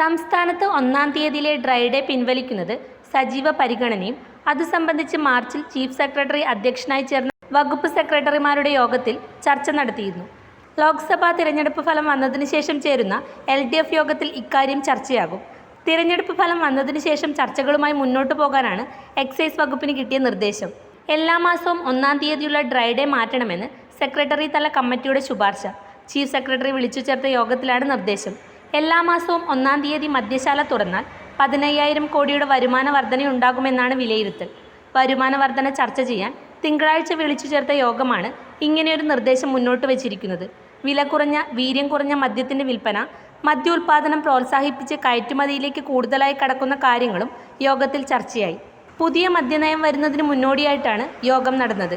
സംസ്ഥാനത്ത് ഒന്നാം തീയതിയിലെ ഡ്രൈഡേ പിൻവലിക്കുന്നത് സജീവ പരിഗണനയും അത് സംബന്ധിച്ച് മാർച്ചിൽ ചീഫ് സെക്രട്ടറി അധ്യക്ഷനായി ചേർന്ന വകുപ്പ് സെക്രട്ടറിമാരുടെ യോഗത്തിൽ ചർച്ച നടത്തിയിരുന്നു. ലോക്സഭാ തിരഞ്ഞെടുപ്പ് ഫലം വന്നതിന് ശേഷം ചേരുന്ന എൽ ഡി എഫ് യോഗത്തിൽ ഇക്കാര്യം ചർച്ചയാകും. തിരഞ്ഞെടുപ്പ് ഫലം വന്നതിന് ശേഷം ചർച്ചകളുമായി മുന്നോട്ടു പോകാനാണ് എക്സൈസ് വകുപ്പിന് കിട്ടിയ നിർദ്ദേശം. എല്ലാ മാസവും ഒന്നാം തീയതിയുള്ള ഡ്രൈഡേ മാറ്റണമെന്ന് സെക്രട്ടറി തല കമ്മിറ്റിയുടെ ശുപാർശ. ചീഫ് സെക്രട്ടറി വിളിച്ചു ചേർത്ത യോഗത്തിലാണ് നിർദ്ദേശം. എല്ലാ മാസവും ഒന്നാം തീയതി മദ്യശാല തുറന്നാൽ പതിനയ്യായിരം കോടിയുടെ വരുമാന വർധനയുണ്ടാകുമെന്നാണ് വിലയിരുത്തൽ. വരുമാന വർധന ചർച്ച ചെയ്യാൻ തിങ്കളാഴ്ച വിളിച്ചു ചേർത്ത യോഗമാണ് ഇങ്ങനെയൊരു നിർദ്ദേശം മുന്നോട്ട് വച്ചിരിക്കുന്നത്. വില കുറഞ്ഞ വീര്യം കുറഞ്ഞ മദ്യത്തിന്റെ വിൽപ്പന മദ്യ ഉൽപ്പാദനം പ്രോത്സാഹിപ്പിച്ച് കയറ്റുമതിയിലേക്ക് കൂടുതലായി കടക്കുന്ന കാര്യങ്ങളും യോഗത്തിൽ ചർച്ചയായി. പുതിയ മദ്യനയം വരുന്നതിന് മുന്നോടിയായിട്ടാണ് യോഗം നടന്നത്.